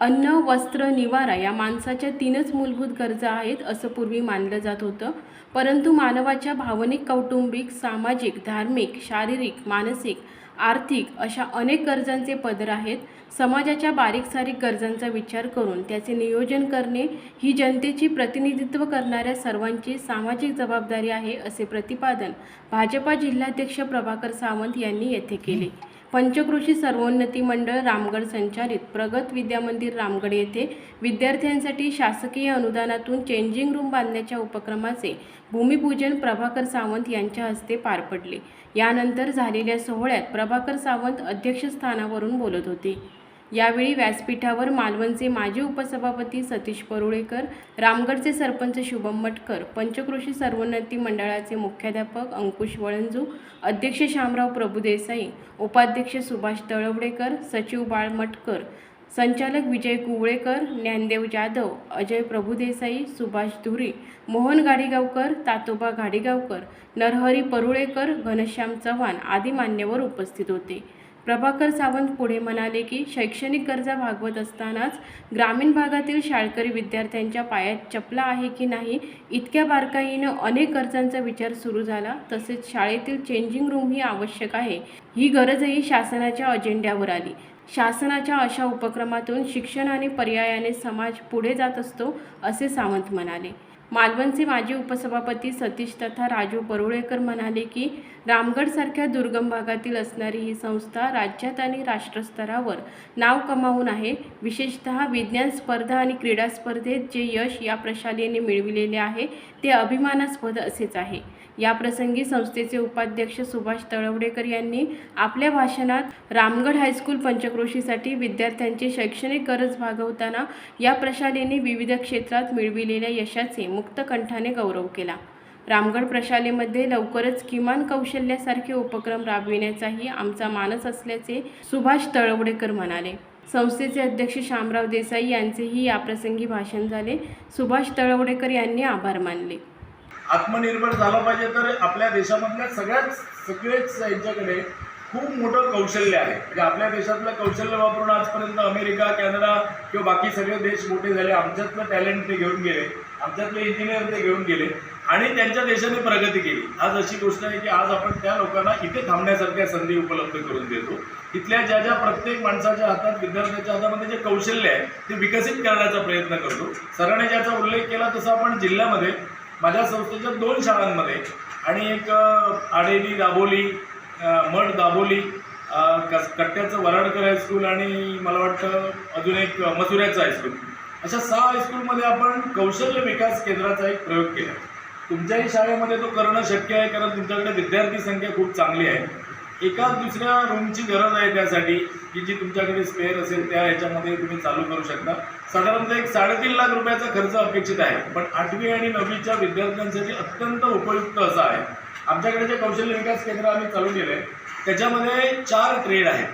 अन्न वस्त्र निवारा या माणसाच्या तीनच मूलभूत गरजा आहेत असं पूर्वी मानलं जात होतं. परंतु मानवाच्या भावनिक कौटुंबिक सामाजिक धार्मिक शारीरिक मानसिक आर्थिक अशा अनेक गरजांचे पदर आहेत. समाजाच्या बारीक सारीक गरजांचा विचार करून त्याचे नियोजन करणे ही जनतेची प्रतिनिधित्व करणाऱ्या सर्वांची सामाजिक जबाबदारी आहे असे प्रतिपादन भाजपा जिल्हाध्यक्ष प्रभाकर सावंत यांनी येथे केले. पंचकृषी सर्वोन्नती मंडळ रामगड संचालित प्रगत विद्यामंदिर रामगड येथे विद्यार्थ्यांसाठी शासकीय अनुदानातून चेंजिंग रूम बांधण्याच्या उपक्रमाचे भूमिपूजन प्रभाकर सावंत यांच्या हस्ते पार पडले. यानंतर झालेल्या सोहळ्यात प्रभाकर सावंत अध्यक्षस्थानावरून बोलत होते. यावेळी व्यासपीठावर मालवणचे माजी उपसभापती सतीश परुळेकर रामगडचे सरपंच शुभम मटकर पंचकृषी सर्वोन्नती मंडळाचे मुख्याध्यापक अंकुश वळंजू अध्यक्ष शामराव प्रभुदेसाई उपाध्यक्ष सुभाष तळवडेकर सचिव बाळ मटकर संचालक विजय कुवळेकर ज्ञानदेव जाधव अजय प्रभुदेसाई सुभाष धुरी मोहन गाडीगावकर तातोबा गाडीगावकर नरहरी परुळेकर घनश्याम चव्हाण आदी मान्यवर उपस्थित होते. प्रभाकर सावंत पुढे म्हणाले की शैक्षणिक गरजा भागवत असतानाच ग्रामीण भागातील शाळकरी विद्यार्थ्यांच्या पायात चपला आहे की नाही इतक्या बारकाईनं अनेक गरजांचा विचार सुरू झाला तसेच शाळेतील चेंजिंग रूम ही आवश्यक आहे. ही गरजही शासनाच्या अजेंड्यावर आली. शासनाच्या अशा उपक्रमातून शिक्षण आणि पर्यायाने समाज पुढे जात असतो असे सावंत म्हणाले. मालवणचे माजी उपसभापती सतीश तथा राजू परुळेकर म्हणाले की रामगडसारख्या दुर्गम भागातील असणारी ही संस्था राज्यात आणि राष्ट्रस्तरावर नाव कमावून आहे. विशेषतः विज्ञान स्पर्धा आणि क्रीडा स्पर्धेत जे यश या प्रशालेने मिळविलेले आहे ते अभिमानास्पद असेच आहे. याप्रसंगी संस्थेचे उपाध्यक्ष सुभाष तळवडेकर यांनी आपल्या भाषणात रामगड हायस्कूल पंचक्रोशीसाठी विद्यार्थ्यांची शैक्षणिक गरज भागवताना या प्रशालेने विविध क्षेत्रात मिळविलेल्या यशाचे मुक्तकंठाने गौरव केला. रामगड प्रशालेमध्ये लवकरच किमान कौशल्यासारखे उपक्रम राबविण्याचाही आमचा मानस असल्याचे सुभाष तळवडेकर म्हणाले. संस्थेचे अध्यक्ष शामराव देसाई यांचेही याप्रसंगी भाषण झाले. सुभाष तळवडेकर यांनी आभार मानले. आत्मनिर्भर झालं पाहिजे तर आपल्या देशामधल्या सगळ्याच सगळेच यांच्याकडे खूप मोठं कौशल्य आहे. म्हणजे आपल्या देशातलं कौशल्य वापरून आजपर्यंत अमेरिका कॅनडा किंवा बाकी सगळे देश मोठे झाले. आमच्यातलं टॅलेंट ते घेऊन गेले. आमच्यातले इंजिनियर ते घेऊन गेले. आणि त्यांच्या देशाने प्रगती केली. आज अशी गोष्ट आहे की आज आपण त्या लोकांना इथे थांबण्यासारख्या संधी उपलब्ध करून देतो. इथल्या ज्या ज्या प्रत्येक माणसाच्या हातात विद्यार्थ्याच्या हातामध्ये जे कौशल्य आहे ते विकसित करण्याचा प्रयत्न करतो. सरांनी ज्याचा उल्लेख केला तसं आपण जिल्ह्यामध्ये माझ्या संस्थेच्या दोन शाळांमध्ये. आणि एक आडेली दाबोली मठ दाबोली कस कट्ट्याचं वराडकर हायस्कूल आणि मला वाटतं अजून एक मसुऱ्याचं हायस्कूल अशा सहा हायस्कूलमध्ये आपण कौशल्य विकास केंद्राचा एक प्रयोग केला. तुमच्याही शाळेमध्ये तो करणं शक्य आहे कारण तुमच्याकडे विद्यार्थी संख्या खूप चांगली आहे. एका दुसऱ्या रूमची गरज आहे त्यासाठी की जी तुमच्याकडे स्पेअर असेल त्या ह्याच्यामध्ये तुम्ही चालू करू शकता. साधारणतः एक साडेतीन लाख रुपयाचा खर्च अपेक्षित आहे पण आठवी आणि नववीच्या विद्यार्थ्यांसाठी अत्यंत उपयुक्त असा आहे. आमच्याकडे जे कौशल्य विकास केंद्र आम्ही चालू केलं आहे त्याच्यामध्ये चार ट्रेड आहेत.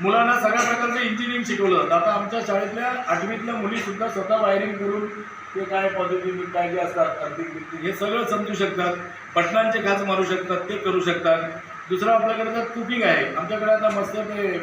मुलांना सगळ्या प्रकारचं इंजिनिअरिंग शिकवलं जातं. आता आमच्या शाळेतल्या आठवीतल्या मुलीसुद्धा स्वतः वायरिंग करून ते काय पॉझिटिव्ह काय जे असतात आर्थिक हे सगळं समजू शकतात. बटनांचे खाच मारू शकतात ते करू शकतात. दुसरं आपल्याकडे तर कुकिंग आहे. आमच्याकडे आता मस्त ते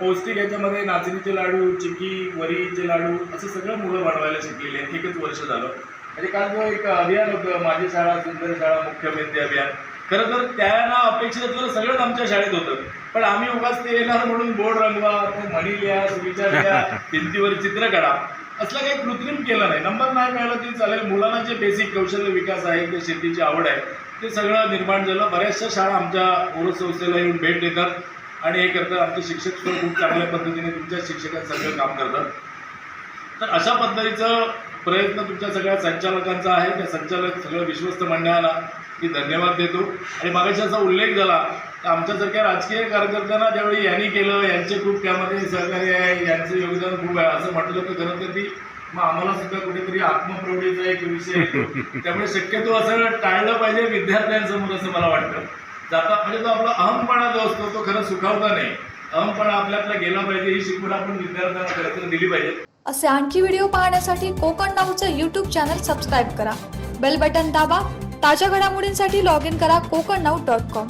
पौष्टिक याच्यामध्ये नाचणीचे लाडू चिकी वरीचे लाडू असं सगळं मुलं बनवायला शिकलेली आहेत. एकच वर्ष झालं. म्हणजे काल जो एक अभियान होतं माझी शाळा सुंदर शाळा मुख्यमंत्री अभियान. खरं तर त्यांना अपेक्षित असलेलं सगळंच आमच्या शाळेत होतं. पण आम्ही उगाच ते येणार म्हणून बोर्ड रंगवा ते म्हणी लिहा सुविचार लिहा भिंतीवर चित्र काढा. असलं काही कृत्रिम केलं नाही. नंबर नाही मिळाला तरी चालेल. मुलांना जे बेसिक कौशल्य विकास आहे जे शेतीची आवड आहे ते सगळं निर्माण झालं. बऱ्याचशा शाळा आमच्या ओरस संस्थेला येऊन भेट देतात आणि हे करतात. आमचे शिक्षक सुद्धा खूप चांगल्या पद्धतीने तुमच्या शिक्षकात सगळं काम करतात. तर अशा पद्धतीचं प्रयत्न तुमच्या सगळ्या संचालकांचा आहे. त्या संचालक सगळं विश्वस्त मंडळाला मी धन्यवाद देतो. आणि मागाशी असा उल्लेख झाला तर आमच्यासारख्या राजकीय कार्यकर्त्यांना ज्यावेळी यांनी केलं यांचे खूप त्यामध्ये सहकार्य आहे यांचं योगदान खूप आहे. असं म्हटलं तर खरं तर ती मग आम्हाला सुद्धा कुठेतरी आत्मप्रवृत्तीचा एक विषय येतो. त्यामुळे शक्यतो असं टाळलं पाहिजे विद्यार्थ्यांसमोर असं मला वाटतं. जाता म्हणजे तो आपला अहमपणा जो असतो तो खरं सुखावता नाही. अहमपणा आपल्यातला गेला पाहिजे ही शिकवण आपण विद्यार्थ्यांना खरं तर दिली पाहिजे. असे आणखी व्हिडिओ पाहण्यासाठी कोकण नाऊचं यूट्यूब चॅनल सबस्क्राईब करा. बेल बटन दाबा. ताज्या घडामोडींसाठी लॉग इन करा कोकण नाऊ डॉट कॉम